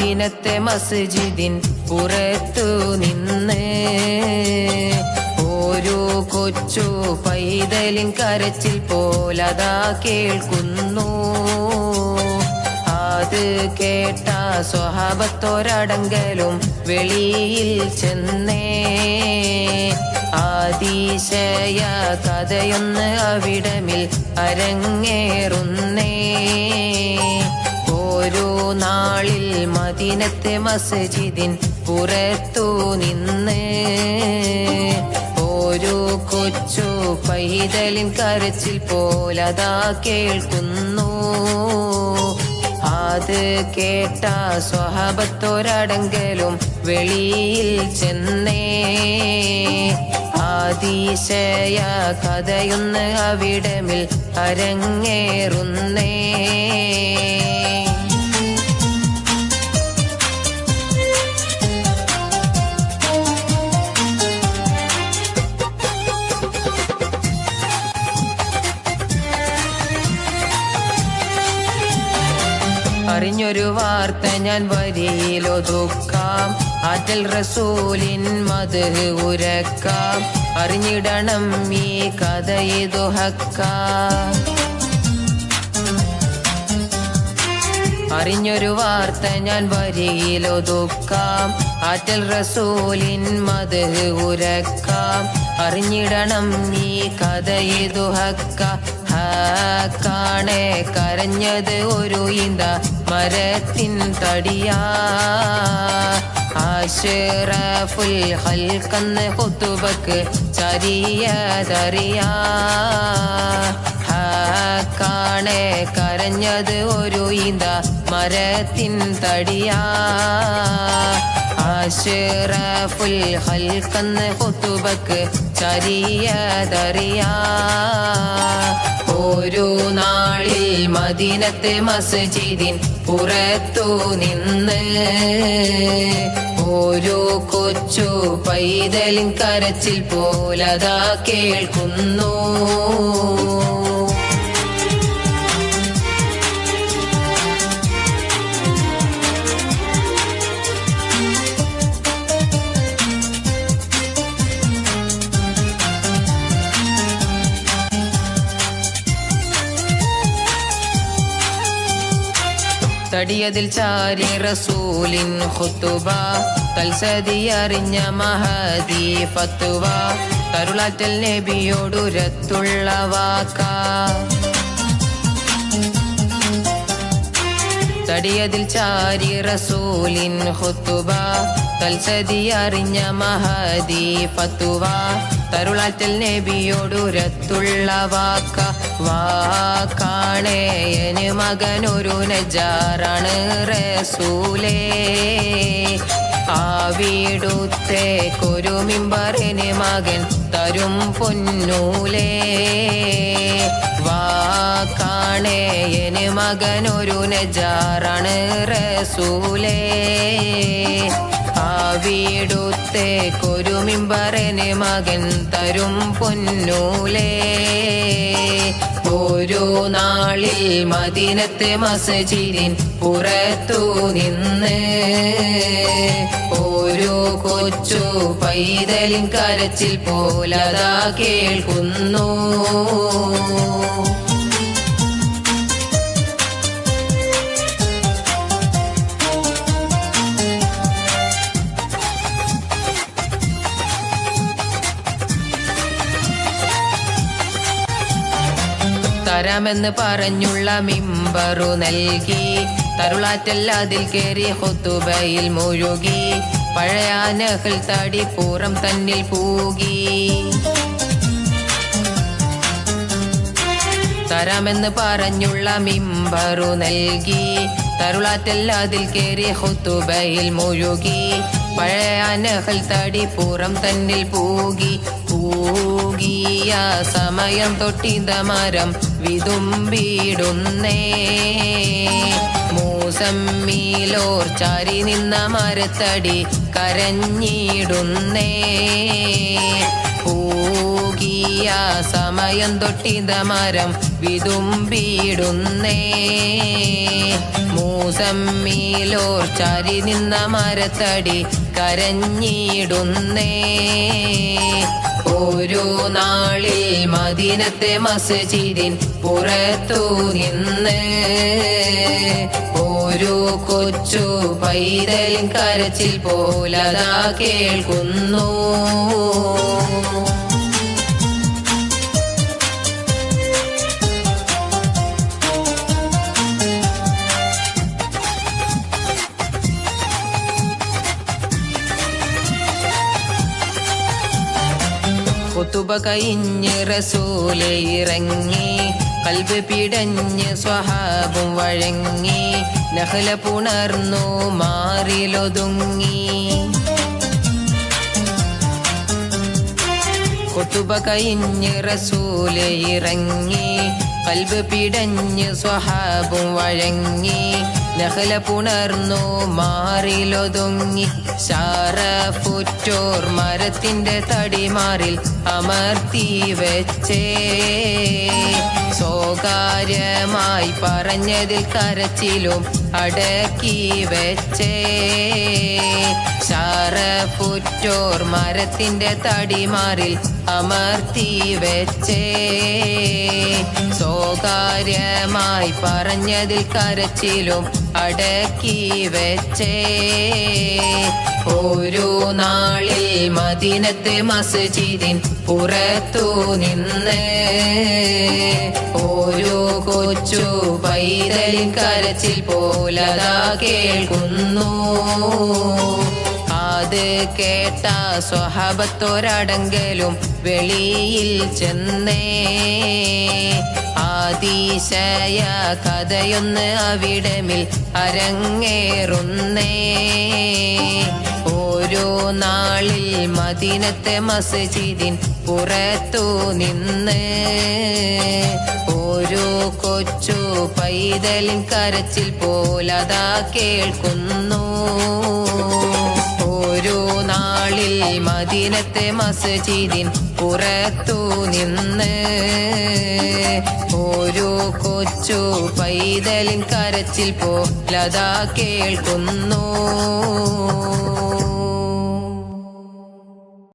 മദീനത്തെ മസ്ജിദിൻ പുറത്തു നിന്ന് ഓരോ കൊച്ചു പൈതലിൻ കരച്ചിൽ പോലതാ കേൾക്കുന്നു. അത് കേട്ട സ്വഭാവത്തോരടങ്കലും വെളിയിൽ ചെന്നേ. ആതിശയ കഥയൊന്ന് അവിടമിൽ അരങ്ങേറുന്നേ. ഓരോ നാളിൽ മദീനത്തെ മസ്ജിദിൻ പുറത്തു നിന്ന് ഓരോ കൊച്ചു പൈതലിൻ കരച്ചിൽ പോലതാ കേൾക്കുന്നു. അത് കേട്ട സ്വഭാവത്തോരടങ്കലും വെളിയിൽ ചെന്നേ. ആതിശയ കഥയൊന്ന് അവിടമിൽ അരങ്ങേറുന്നേ. അറിഞ്ഞൊരു വാർത്ത ഞാൻ വരിയിലൊതുക്കാം. ആറ്റൽ റസൂലിൻ മത് ഉരക്കാം. അറിഞ്ഞിടണം ഈ കഥയെ ദുഹക്ക അറിഞ്ഞൊരു വാർത്ത ഞാൻ വരിയിലൊതുക്കാം. ആറ്റൽ റസൂലിൻ മത് ഉരക്കാം. അറിഞ്ഞിടണം ഈ കഥയെ ദുഹക്ക കാണേ കരഞ്ഞത് ഒരു ഇന്ത. മരത്തിൻ തടിയാ. ആശിറഫുൽ ഹൽക്കന്ന് ഹാക്കാണെ കരഞ്ഞത് ഒരു ഇന്ത മരത്തിൻ തടിയാ. ആശിറഫുൽ ഹൽക്കന്ന് ചരിയ ചരിയതറിയാ ഓരോ നാളിൽ മദീനത്തെ മസ്ജിദിൻ പുറത്തു നിന്ന് ഓരോ കൊച്ചു പൈതലിൻ കരച്ചിൽ പോലതാ കേൾക്കുന്നു. തടിയതിൽ ചാരി റസൂലിൻ ഹുത്തുവ തൽസതി അറിഞ്ഞ മഹദി ഫത്തുവ തരുളാറ്റൽ നബിയോടുരത്തുള്ള വാക്ക. തടിയതിൽ ചാരി റസൂലിൻ ഖുത്തുബ തൽസതി അറിഞ്ഞ മഹദി ഫത്തുവ തരുളാറ്റൽ നബിയോടുരത്തുള്ള വാക്ക. വാക്കാണേയന് മകനൊരു നജാറാണ് റസൂലേ. ആ വീടുത്തേക്കൊരു മിമ്പറിന് മകൻ തരും പൊന്നൂലേ. വാക്കാണേയന് മകനൊരു നജാറാണ് റസൂലേ. ആ വീടുത്തേക്കൊരു മിമ്പറിന് മകൻ തരും പൊന്നൂലേ. ഓരോ നാളിൽ മദീനത്തെ മസ്ജിദിൻ പുറത്തു നിന്ന് ഓരോ കൊച്ചു പൈതലിൻ കരച്ചിൽ പോലതാ കേൾക്കുന്നു. തരാമെന്ന് പറഞ്ഞുള്ള മിമ്പറു നൽകി. തരുളാറ്റല്ലാതിൽ കയറി ഹൊത്തുബയിൽ മുഴുകി. പഴയ നഹൽ തടി പൂറം തന്നിൽ പൂകി. തരാമെന്ന് പറഞ്ഞുള്ള മിമ്പറു നൽകി. തരുളാറ്റല്ലാതിൽ കയറി ഹൊത്തുബയിൽ മുഴുകി. പഴയ നഹൽ തടി പൂറം തന്നിൽ പൂകി. പൂകിയ സമയം തൊട്ടിത മരം വിതുമ്പിടുന്നേ. മൂസമ്മീലോർ ചാരി നിന്ന മരത്തടി കരഞ്ഞിടുന്നേ. പൂകിയ സമയം തൊട്ടിത മരം വിതുമ്പിടുന്നേ. മൂസമ്മീലോർ ചാരി നിന്ന മരത്തടി കരഞ്ഞിടുന്നേ. മദീനത്തെ മസ്ജിദിൻ പുറത്തു നിന്ന് ഓരോ കൊച്ചു പൈതലിൻ കരച്ചിൽ പോലതാ കേൾക്കുന്നു. കുത്തുബ കഴിഞ്ഞ് റസൂലെ ഇറങ്ങി കൽബ് പിടഞ്ഞ് സ്വഹാബും വഴങ്ങി നഹല പുണർന്നു മാറിലൊതുങ്ങി. കൊത്തുബ കഴിഞ്ഞ് റസൂലെ ഇറങ്ങി കൽബ് പിടഞ്ഞ് സ്വഹാബും വഴങ്ങി നഹല പുണർന്നു മാറിലൊതുങ്ങി. ശാറഫുറ്റോർ മരത്തിന്റെ തടിമാറിൽ അമർത്തി വെച്ചേ. സ്വകാര്യമായി പറഞ്ഞതിൽ കരച്ചിലും അടക്കി വെച്ചേ. ശാറഫുറ്റോർ മരത്തിന്റെ തടിമാറിൽ അമർത്തി വെച്ചേ. സ്വകാര്യമായി പറഞ്ഞതിൽ കരച്ചിലും അടക്കി വെച്ചേ. ഓരോ നാളിൽ മദീനത്തെ മസ്ജിദിൻ പുറത്തു നിന്ന് ഓരോ കൊച്ചു പൈതൽ കരച്ചിൽ പോലതാ കേൾക്കുന്നു. അത് കേട്ട സ്വഹാബത്തോരടങ്കലും വെളിയിൽ ചെന്നേ. ആതിശയ കഥയൊന്ന് അവിടമിൽ അരങ്ങേറുന്നേ. ഓരോ നാളിൽ മദീനത്തെ മസ്ജിദിൻ പുറത്തു നിന്ന് ഓരോ കൊച്ചു പൈതലിൻ കരച്ചിൽ പോലതാ കേൾക്കുന്നു. ഓരോ നാളിൽ മദീനത്തെ മസ്ജിദിൻ പുറത്തു നിന്ന് ഒരു കൊച്ചു പൈതലിൻ കരച്ചിൽ പോലതാ കേൾക്കുന്നു.